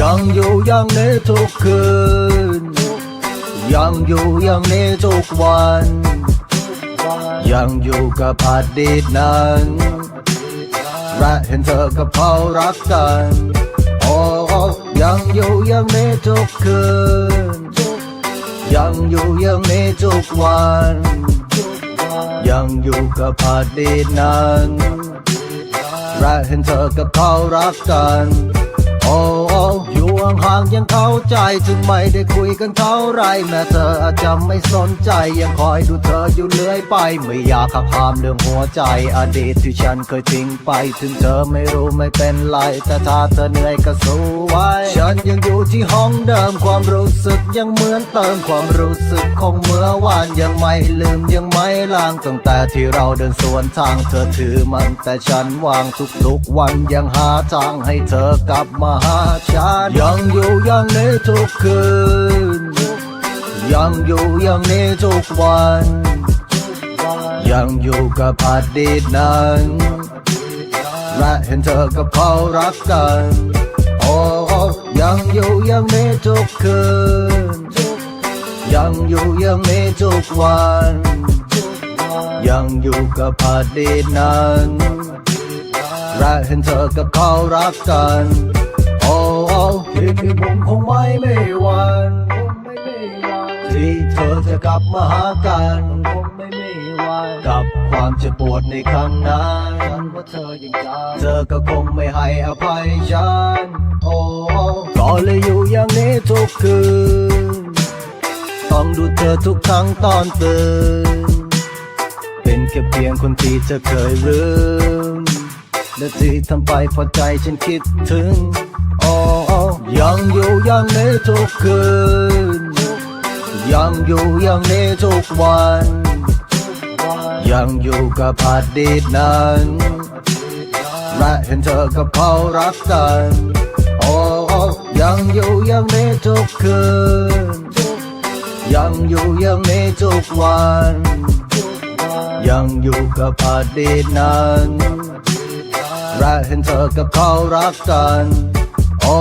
ยังอยู่อย่างนี้ทุกคืน ยังอยู่อย่างนี้ทุกวัน ยังอยู่กับอดีตนั้นและเห็นเธอกับเขารักกันโอ้ยังอยู่อย่างนี้ทุกคืน ยังอยู่อย่างนี้ทุกวัน ยังอยู่กับอดีตนั้นและเห็นเธอกับเขารักกัน โอ้อยู่ห่างๆยังเข้าใจถึงไม่ได้คุยกันเท่าไร แม้เธออาจจะไม่สนใจยังคอยดูเธออยู่เรื่อยไป ไม่อยากขับพามเรื่องหัวใจ อดีตที่ฉันเคยทิ้งไป ถึงเธอไม่รู้ไม่เป็นไร แต่ถ้าเธอเหนื่อยก็สู้ไว้ ฉันยังอยู่ที่ห้องเดิมความรู้สึกยังเหมือนเติมความรู้สึกของเมื่อวานยังไม่ลืมยังไม่ลางตั้งแต่ที่เราเดินสวนทางเธอถือมันแต่ฉันวางทุกๆวันยังหาทางให้เธอกลับมาหาฉันยังอยู่อย่างนี้ทุกคืน ยังอยู่อย่างนี้ทุกวัน ยังอยู่กับอดีตนั้น และเห็นเธอกับเขารักกัน โอ้ยังอยู่อย่างนี้ทุกคืน ยังอยู่อย่างนี้ทุกวัน ยังอยู่กับอดีตนั้นและเห็นเธอกับเขารักกัน เธอจะกลับมาหากันคงไม่มีวันกับความเจ็บปวดในครั้งนั้นฉันว่าเธอยังจำเธอก็คงไม่ให้อภัยฉันโอ้ก็เลยอยู่อย่างนี้ทุกคืนต้องดูเธอทุกครั้งตอนตื่นเป็นแค่เพียงคนที่เธอเคยลืมและที่ทำไปเพอใจฉันคิดถึง โอ้ยังอยู่อย่างนี้ทุกคืน ยังอยู่อย่างนี้ทุกวัน ยังอยู่กับอดีตนั้น และเห็นเธอกับเขารักกัน โอ้ยังอยู่อย่างนี้ทุกคืน ยังอยู่อย่างนี้ทุกวัน ยังอยู่กับอดีตนั้นและเห็นเธอกับเขารักกัน โอ้